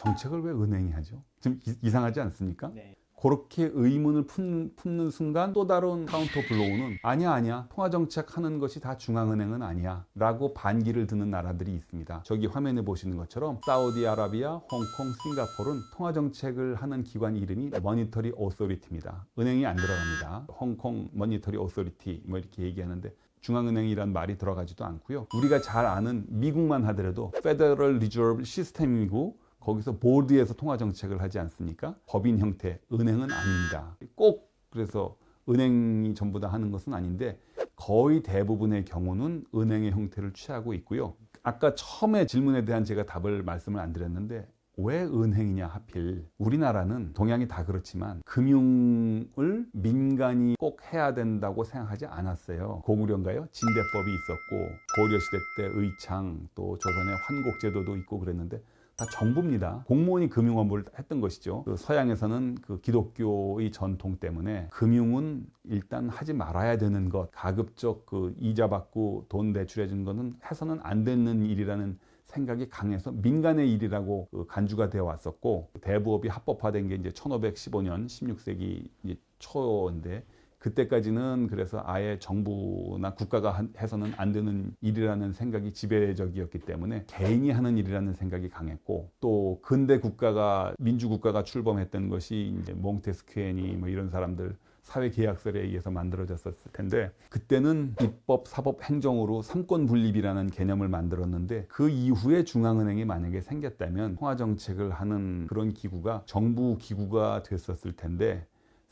정책을 왜 은행이 하죠? 좀 이- 이상하지 않습니까? 네. 그렇게 의문을 품, 는 순간 또 다른 카운터 블로우는 아니야 아니야 통화정책 하는 것이 다 중앙은행은 아니야 라고 반기를 드는 나라들이 있습니다 저기 화면에 보시는 것처럼 사우디아라비아, 홍콩, 싱가포르는 통화정책을 하는 기관 이름이 머니터리 오소리티입니다 은행이 안 들어갑니다 홍콩 머니터리 오소리티 뭐 이렇게 얘기하는데 중앙은행이란 말이 들어가지도 않고요 우리가 잘 아는 미국만 하더라도 페더럴 리저브 시스템이고 거기서 보드에서 통화 정책을 하지 않습니까? 법인 형태, 은행은 아닙니다. 꼭 그래서 은행이 전부 다 하는 것은 아닌데 거의 대부분의 경우는 은행의 형태를 취하고 있고요. 아까 처음에 질문에 대한 제가 답을 말씀을 안 드렸는데 왜 은행이냐 하필 우리나라는 동양이 다 그렇지만 금융을 민간이 꼭 해야 된다고 생각하지 않았어요 고구려인가요? 진대법이 있었고 고려 시대 때 의창 또 조선의 환곡제도도 있고 그랬는데 다 정부입니다. 공무원이 금융 업무를 했던 것이죠. 그 서양에서는 그 기독교의 전통 때문에 금융은 일단 하지 말아야 되는 것, 가급적 그 이자 받고 돈 대출해 준 거는 해서는 안 되는 일이라는 생각이 강해서 민간의 일이라고 그 간주가 되어 왔었고 대부업이 합법화된 게 이제 1515년 16세기 이제 초인데 그때까지는 그래서 아예 정부나 국가가 한- 해서는 안 되는 일이라는 생각이 지배적이었기 때문에 개인이 하는 일이라는 생각이 강했고 또 근대 국가가 민주국가가 출범했던 것이 이제 몽테스큐에니 뭐 이런 사람들 사회 계약설에 의해서 만들어졌었을 텐데 그때는 입법, 사법, 행정으로 삼권 분립이라는 개념을 만들었는데 그 이후에 중앙은행이 만약에 생겼다면 통화 정책을 하는 그런 기구가 정부 기구가 됐었을 텐데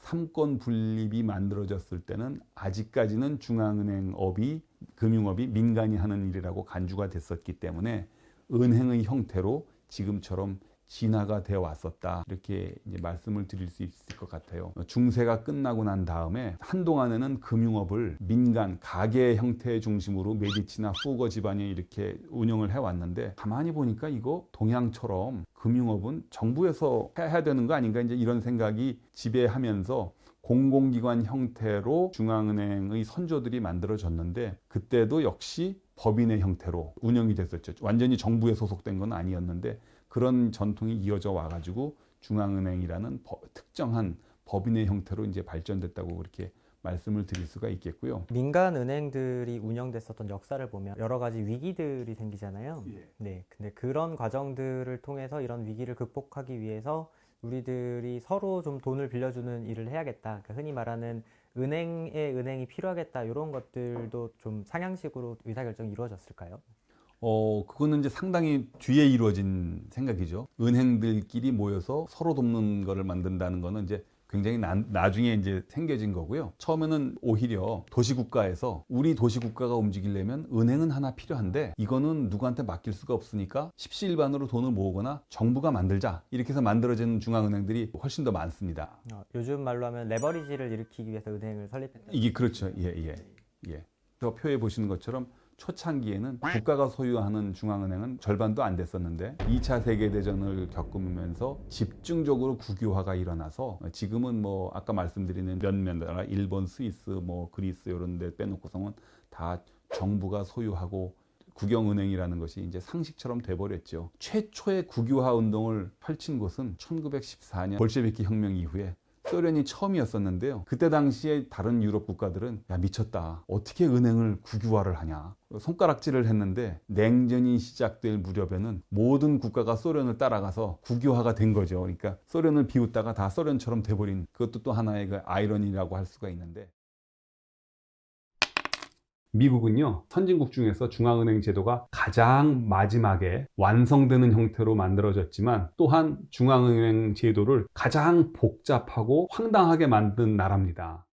삼권 분립이 만들어졌을 때는 아직까지는 중앙은행업이 금융업이 민간이 하는 일이라고 간주가 됐었기 때문에 은행의 형태로 지금처럼 진화가 되어 왔었다 이렇게 말씀을 드릴 수 있을 것 같아요. 중세가 끝나고 난 다음에 한동안에는 금융업을 민간 가계 형태 중심으로 메디치나 후거 집안이 이렇게 운영을 해 왔는데 가만히 보니까 이거 동양처럼 금융업은 정부에서 해야 되는 거 아닌가 이제 이런 생각이 지배하면서 공공기관 형태로 중앙은행의 선조들이 만들어졌는데 그때도 역시 법인의 형태로 운영이 됐었죠. 완전히 정부에 소속된 건 아니었는데 그런 전통이 이어져 와가지고 중앙은행이라는 법- 특정한 법인의 형태로 이제 발전됐다고 그렇게 말씀을 드릴 수가 있겠고요. 민간 은행들이 운영됐었던 역사를 보면 여러 가지 위기들이 생기잖아요. 예. 네. 근데 그런 과정들을 통해서 이런 위기를 극복하기 위해서 우리들이 서로 좀 돈을 빌려주는 일을 해야겠다. 그러니까 흔히 말하는 은행에 은행이 필요하겠다. 이런 것들도 좀 상향식으로 의사결정이 이루어졌을까요? 어, 그거는 이제 상당히 뒤에 이루어진 생각이죠. 은행들끼리 모여서 서로 돕는 거를 만든다는 거는 이제 굉장히 나, 나중에 이제 생겨진 거고요. 처음에는 오히려 도시국가에서 우리 도시국가가 움직이려면 은행은 하나 필요한데 이거는 누구한테 맡길 수가 없으니까 십시일반으로 돈을 모으거나 정부가 만들자 이렇게 해서 만들어진 중앙은행들이 훨씬 더 많습니다. 어, 요즘 말로 하면 레버리지를 일으키기 위해서 은행을 설립했다. 이게 그렇죠. 예, 예, 예. 저 표에 보시는 것처럼 초창기에는 국가가 소유하는 중앙은행은 절반도 안 됐었는데 2차 세계대전을 겪으면서 집중적으로 국유화가 일어나서 지금은 뭐 아까 말씀드리는 몇몇 나라 일본, 스위스, 뭐 그리스 이런 데 빼놓고서는 다 정부가 소유하고 국영은행이라는 것이 이제 상식처럼 돼버렸죠. 최초의 국유화 운동을 펼친 곳은 1914년 볼셰비키 혁명 이후에 소련이 처음이었었는데요. 그때 당시에 다른 유럽 국가들은 야 미쳤다. 어떻게 은행을 국유화를 하냐. 손가락질을 했는데 냉전이 시작될 무렵에는 모든 국가가 소련을 따라가서 국유화가 된 거죠. 그러니까 소련을 비웃다가 다 소련처럼 돼버린 그것도 또 하나의 그 아이러니라고 할 수가 있는데 미국은요, 선진국 중에서 중앙은행 제도가 가장 마지막에 완성되는 형태로 만들어졌지만 또한 중앙은행 제도를 가장 복잡하고 황당하게 만든 나라입니다.